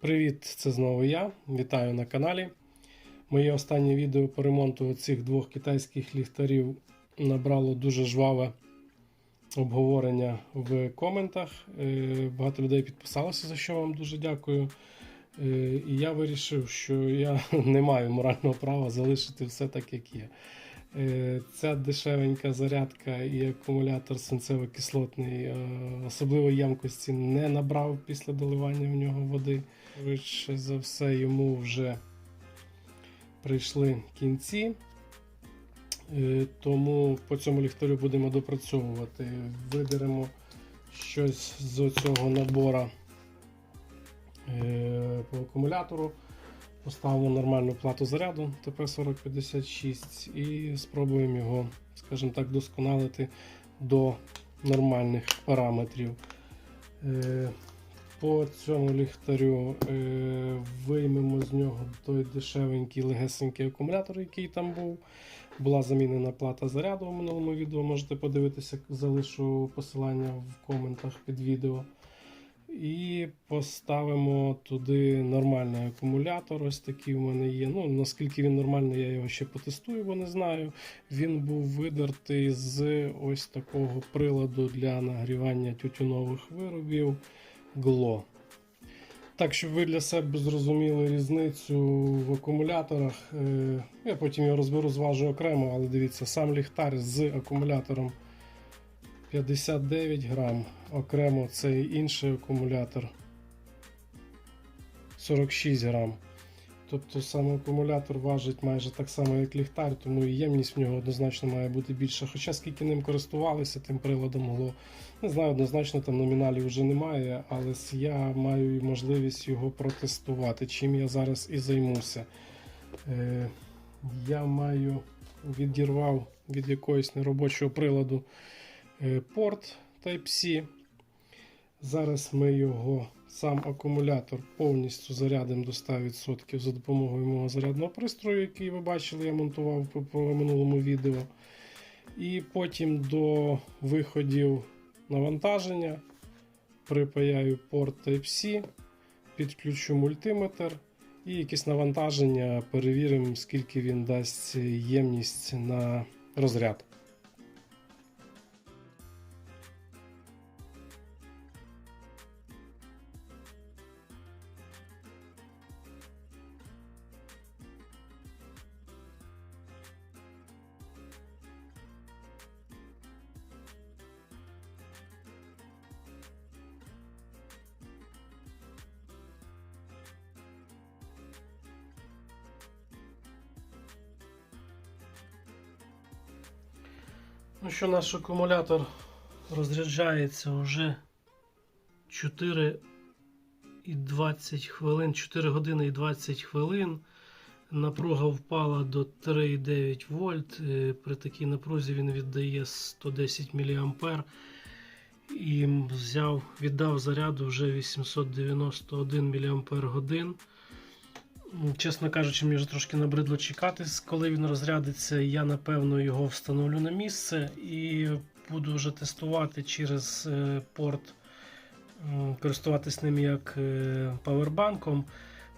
Привіт, це знову я. Вітаю на каналі. Моє останнє відео по ремонту цих двох китайських ліхтарів набрало дуже жваве обговорення в коментах. Е, Багато людей підписалося, за що вам дуже дякую. Е, І я вирішив, що я не маю морального права залишити все так, як є. Е, Ця дешевенька зарядка і акумулятор свинцево-кислотний е, особливо ємкості не набрав після доливання в нього води. Швидше за все, йому вже прийшли кінці. Е, Тому по цьому ліхтарю будемо допрацьовувати. Видеремо щось з цього набора е, по акумулятору. Поставимо нормальну плату заряду ТП-4056 і спробуємо його, скажімо так, досконалити до нормальних параметрів. По цьому ліхтарю е, виймемо з нього той дешевенький легесенький акумулятор, який там був. Була замінена плата заряду в минулому відео. Можете подивитися, залишу посилання в коментах під відео. І поставимо туди нормальний акумулятор. Ось такий у мене є. Ну, наскільки він нормальний, я його ще потестую, бо не знаю. Він був видертий з ось такого приладу для нагрівання тютюнових виробів Glow. Так, щоб ви для себе зрозуміли різницю в акумуляторах. е, Я потім його розберу, зважу окремо, але дивіться, сам ліхтар з акумулятором 59 грам, окремо цей інший акумулятор 46 грам. Тобто сам акумулятор важить майже так само, як ліхтар, тому і ємність в нього однозначно має бути більша. Хоча скільки ним користувалися, тим приладом могло. Не знаю, однозначно там номіналів вже немає, але я маю можливість його протестувати, чим я зараз і займуся. Е, я маю відірвав від якогось неробочого приладу е, порт Type-C. Зараз ми його, сам акумулятор повністю зарядимо до 100% за допомогою мого зарядного пристрою, який ви бачили, я монтував по, минулому відео. І потім до виходів навантаження припаяю порт Type-C, підключу мультиметр і якесь навантаження перевіримо, скільки він дасть ємність на розряд. Ну що, наш акумулятор розряджається вже 4 і 20 хвилин, 4 години і 20 хвилин. Напруга впала до 3,9 вольт. Е, При такій напрузі він віддає 110 мА. І взяв, віддав заряду вже 891 мАч. Чесно кажучи, мені вже трошки набридло чекати, коли він розрядиться. Я напевно його встановлю на місце і буду вже тестувати через е, порт, м, користуватись ним як е, павербанком.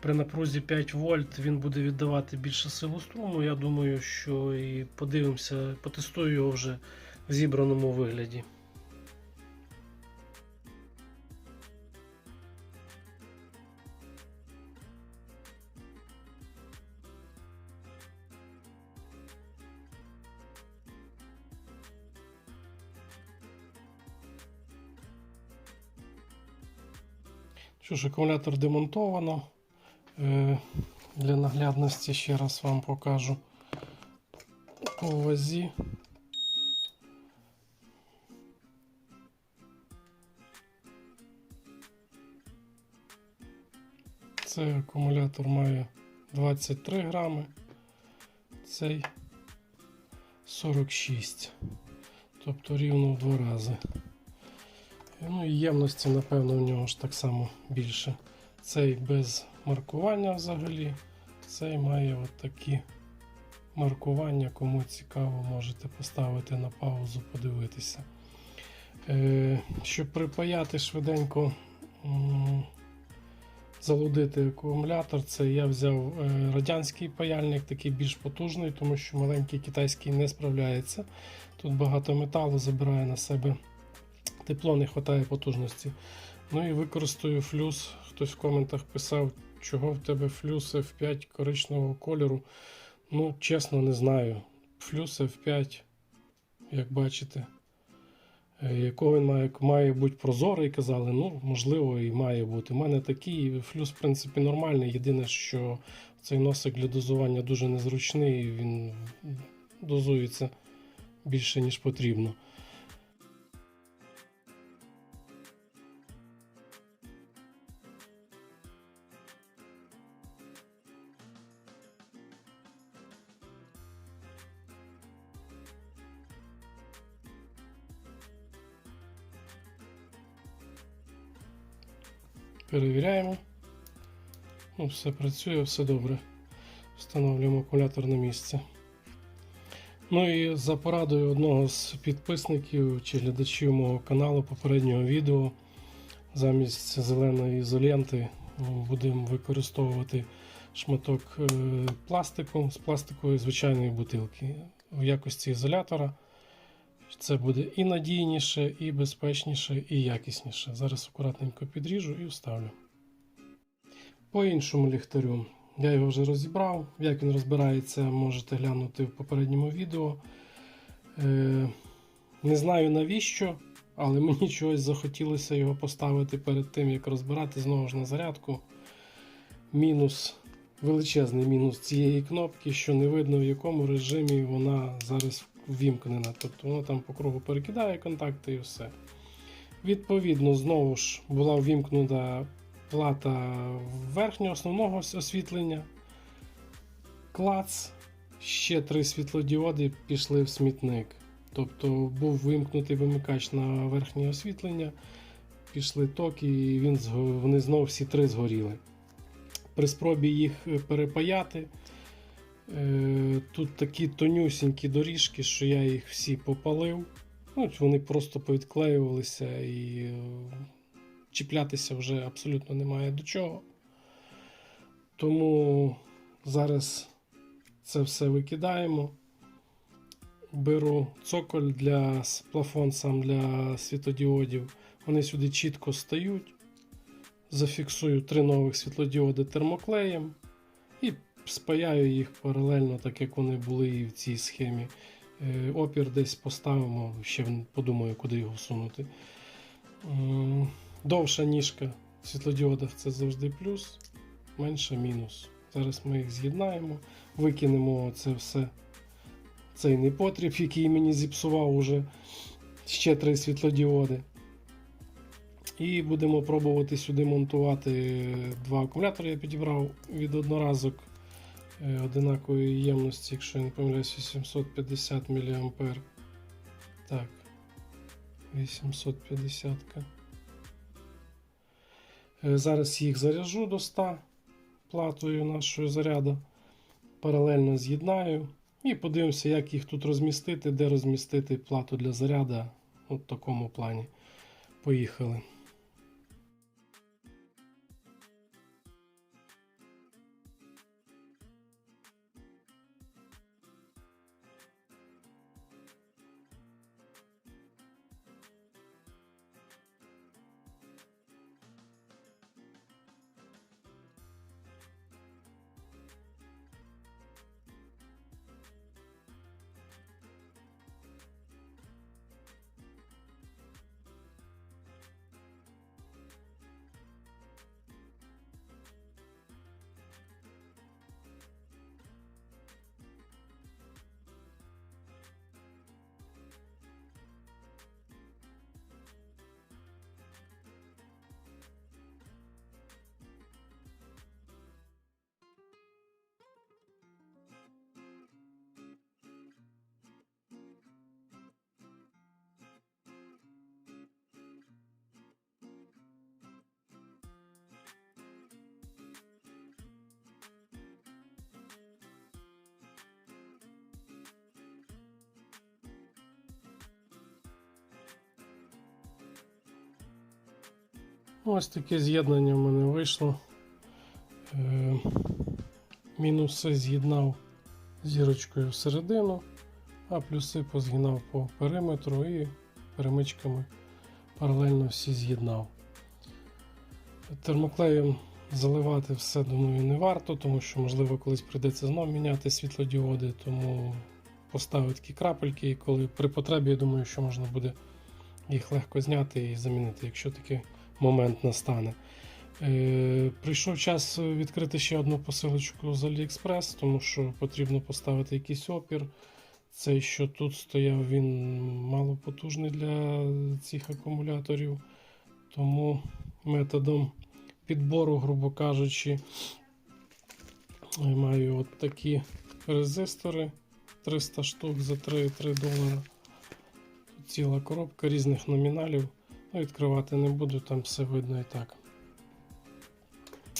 При напрузі 5 вольт він буде віддавати більше силу струму. Я думаю, що і подивимося, потестую його вже в зібраному вигляді. Що ж, акумулятор демонтовано. Е, Для наглядності ще раз вам покажу по вазі. Цей акумулятор має 23 грами, цей 46, тобто рівно в два рази. Ну і ємності, напевно, в нього ж так само більше. Цей без маркування взагалі. Цей має от такі маркування. Кому цікаво, можете поставити на паузу, подивитися. Е, щоб припаяти швиденько залудити акумулятор, це я взяв е, радянський паяльник, такий більш потужний, тому що маленький китайський не справляється. Тут багато металу забирає на себе тепло, не вистачає потужності. Ну і використаю флюс. Хтось в коментах писав, чого в тебе флюс F5 коричневого кольору. Ну, чесно, не знаю. Флюс F5, як бачите, е, якого він має, має бути прозорий, казали. Ну, можливо, і має бути. У мене такий флюс, в принципі, нормальний. Єдине, що цей носик для дозування дуже незручний, він дозується більше, ніж потрібно. Перевіряємо. Ну, все працює, все добре. Встановлюємо акумулятор на місце. Ну і за порадою одного з підписників чи глядачів мого каналу попереднього відео, замість зеленої ізоленти будемо використовувати шматок е, пластику з пластикової звичайної бутилки в якості ізолятора. Це буде і надійніше, і безпечніше, і якісніше. Зараз акуратненько підріжу і вставлю. По іншому ліхтарю. Я його вже розібрав. Як він розбирається, можете глянути в попередньому відео. Е, не знаю навіщо, але мені чогось захотілося його поставити перед тим, як розбирати знову ж на зарядку. Мінус, величезний мінус цієї кнопки, що не видно в якому режимі вона зараз ввімкнена. Тобто вона там по кругу перекидає контакти і все. Відповідно, знову ж була ввімкнута плата верхнього основного освітлення. Клац. Ще три світлодіоди пішли в смітник. Тобто був вимкнутий вимикач на верхнє освітлення, пішли токи, і він, вони знову всі три згоріли. При спробі їх е, перепаяти. Е, Тут такі тонюсінькі доріжки, що я їх всі попалив. Ну, вони просто повідклеювалися і е, чіплятися вже абсолютно немає до чого. Тому зараз це все викидаємо. Беру цоколь для плафон сам для світлодіодів. Вони сюди чітко стають. Зафіксую три нових світлодіоди термоклеєм і спаяю їх паралельно, так як вони були і в цій схемі. Е, Опір десь поставимо, ще подумаю, куди його сунути. Довша ніжка в світлодіодах це завжди плюс, менша мінус. Зараз ми їх з'єднаємо, викинемо це все, цей непотріб, який мені зіпсував уже ще три світлодіоди. І будемо пробувати сюди монтувати два акумулятори. Я підібрав від одноразок е, одинакової ємності, якщо я не помиляюсь, 850 мА. Так, 850. -ка. Е, Зараз їх заряжу до 100 платою нашої заряду. Паралельно з'єднаю. І подивимося, як їх тут розмістити, де розмістити плату для заряду у такому плані. Поїхали. Ось таке з'єднання в мене вийшло. Е, мінуси з'єднав зірочкою всередину, а плюси позгинав по периметру і перемичками паралельно всі з'єднав. Термоклеєм заливати все, думаю, не варто, тому що, можливо, колись прийдеться знову міняти світлодіоди, тому поставив такі крапельки, і коли при потребі, я думаю, що можна буде їх легко зняти і замінити, якщо такий момент настане. Е, прийшов час відкрити ще одну посилочку з AliExpress, тому що потрібно поставити якийсь опір. Цей, що тут стояв, він малопотужний для цих акумуляторів. Тому методом підбору, грубо кажучи, маю от такі резистори 300 штук за 3,3 долара. Ціла коробка різних номіналів. Відкривати не буду, там все видно і так.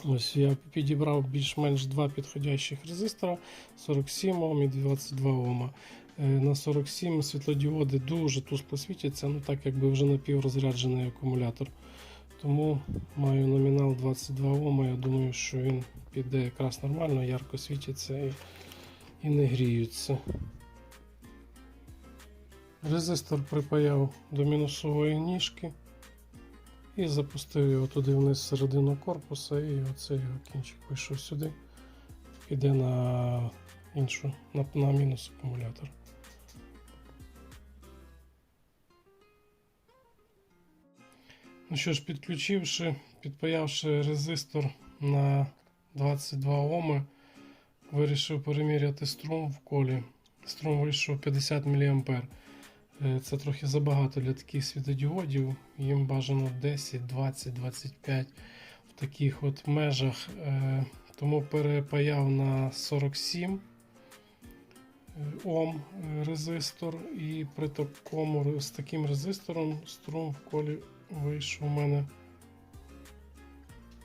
Ось я підібрав більш-менш два підходящих резистора 47 Ом і 22 Ома. Е, На 47 світлодіоди дуже тускло світяться, ну так якби вже напіврозряджений акумулятор. Тому маю номінал 22 Ома. Я думаю, що він піде якраз нормально, ярко світяться і, і не гріються. Резистор припаяв до мінусової ніжки і запустив його туди вниз всередину корпуса, і оцей його кінчик вийшов сюди. Піде на іншу, на, на мінус акумулятор. Ну що ж, підключивши, підпаявши резистор на 22 Оми, вирішив переміряти струм в колі. Струм вийшов 50 мА. Е, Це трохи забагато для таких світодіодів. Їм бажано 10, 20, 25 в таких от межах. Е, Тому перепаяв на 47 е, Ом резистор, і при такому з таким резистором струм в колі вийшов у мене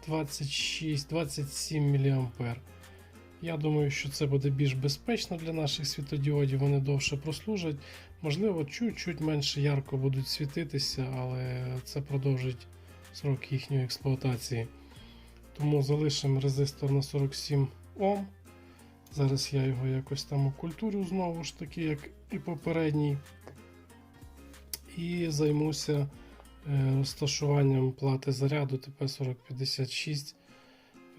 26-27 мА. Я думаю, що це буде більш безпечно для наших світодіодів, вони довше прослужать. Можливо, чуть-чуть менше ярко будуть світитися, але це продовжить срок їхньої експлуатації. Тому залишимо резистор на 47 Ом. Зараз я його якось там окультурю знову ж таки, як і попередній. І займуся е, розташуванням плати заряду ТП-4056.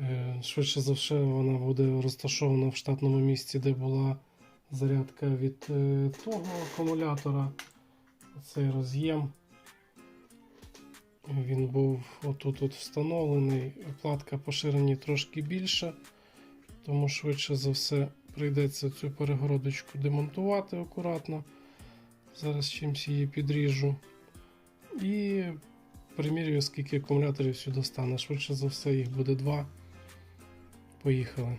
Е, Швидше за все, вона буде розташована в штатному місці, де була зарядка від е, того акумулятора. Цей роз'єм. Він був отут от встановлений. Платка по ширині трошки більша, тому швидше за все прийдеться цю перегородочку демонтувати акуратно. Зараз чимось її підріжу. І примірюю, скільки акумуляторів сюди стане. Швидше за все, їх буде два. Поїхали.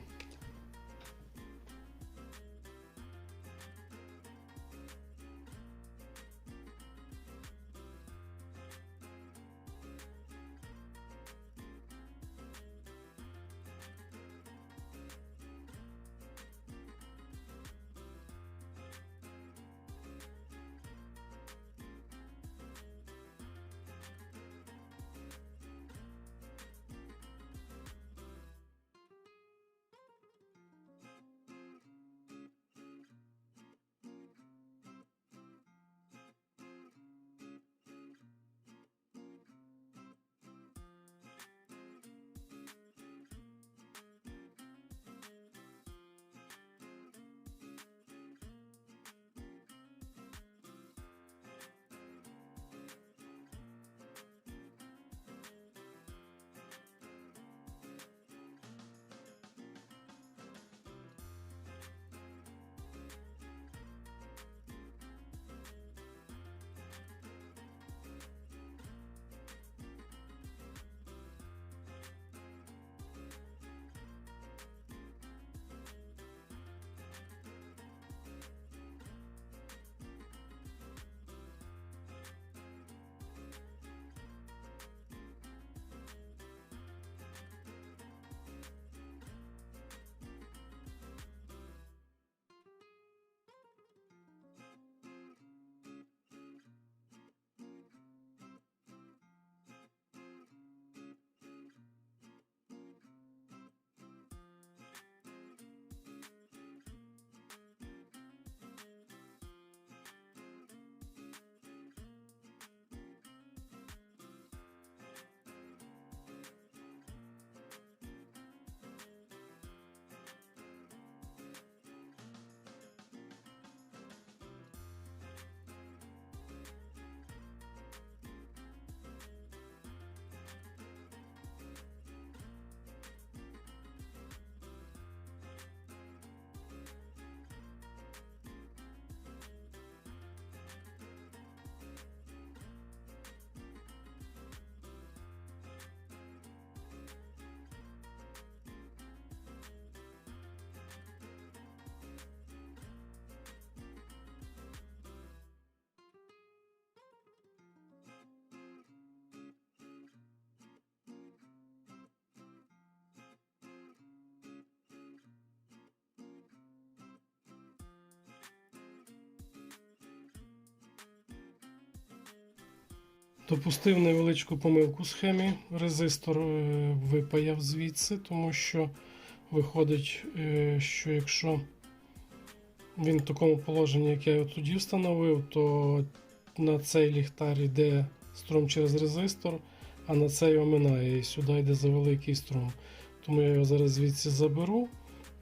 Допустив невеличку помилку схемі. Резистор е, випаяв звідси, тому що виходить, е, що якщо він в такому положенні, як я його тоді встановив, то на цей ліхтар йде струм через резистор, а на цей оминає і сюди йде за великий струм. Тому я його зараз звідси заберу.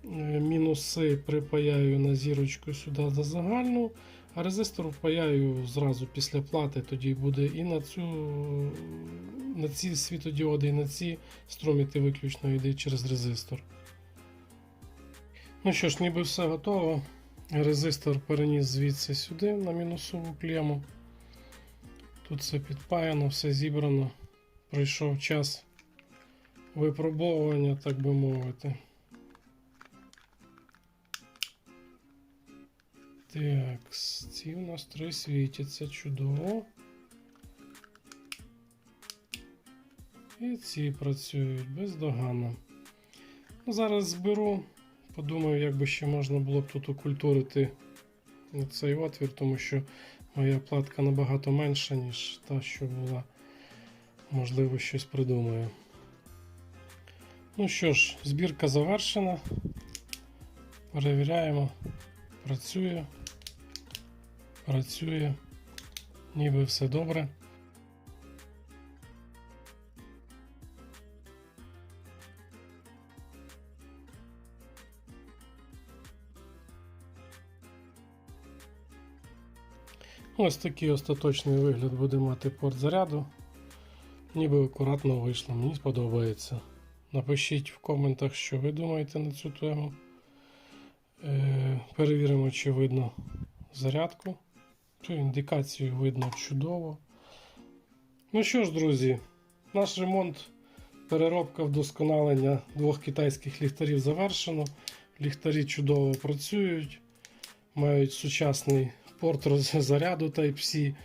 Е, Мінуси припаяю на зірочку сюди за загальну, а резистор впаяю зразу після плати, тоді буде і на цю на ці світодіоди, і на ці струм іти виключно йде через резистор. Ну що ж, ніби все готово. Резистор переніс звідси сюди на мінусову клему. Тут все підпаяно, все зібрано. Пройшов час випробовування, так би мовити. Так, ці у нас три світяться чудово. І ці працюють бездоганно. Ну, зараз зберу, подумаю, як би ще можна було б тут окультурити цей отвір, тому що моя платка набагато менша, ніж та, що була. Можливо, щось придумаю. Ну що ж, збірка завершена. Перевіряємо. Працює. Працює. Ніби все добре. Ось такий остаточний вигляд буде мати порт заряду. Ніби акуратно вийшло, мені сподобається. Напишіть в коментах, що ви думаєте на цю тему. Е, перевіримо, чи видно зарядку. Індикацію видно чудово. Ну що ж, друзі, наш ремонт, переробка вдосконалення двох китайських ліхтарів завершено. Ліхтарі чудово працюють, мають сучасний порт заряду Type-C.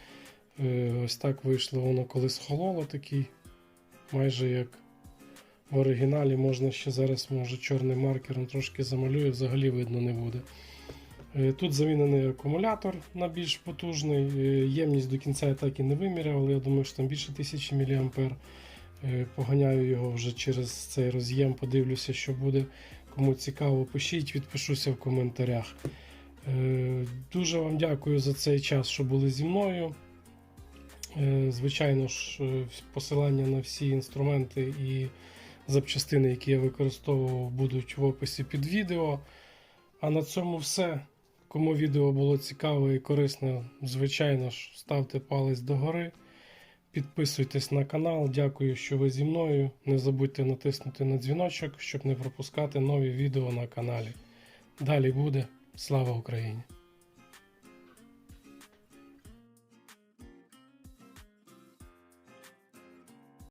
Е, Ось так вийшло воно коли схололо такий, майже як в оригіналі можна ще зараз, може, чорним маркером трошки замалюю, взагалі видно не буде. Е, Тут замінений акумулятор на більш потужний. Е, Ємність до кінця я так і не виміряв, але я думаю, що там більше 1000 мА. Е, Поганяю його вже через цей роз'єм, подивлюся, що буде. Кому цікаво, пишіть, відпишуся в коментарях. Дуже вам дякую за цей час, що були зі мною. Звичайно ж, посилання на всі інструменти і запчастини, які я використовував, будуть в описі під відео. А на цьому все. Кому відео було цікаво і корисно, звичайно ж, ставте палець догори. Підписуйтесь на канал. Дякую, що ви зі мною. Не забудьте натиснути на дзвіночок, щоб не пропускати нові відео на каналі. Далі буде. Слава Україні!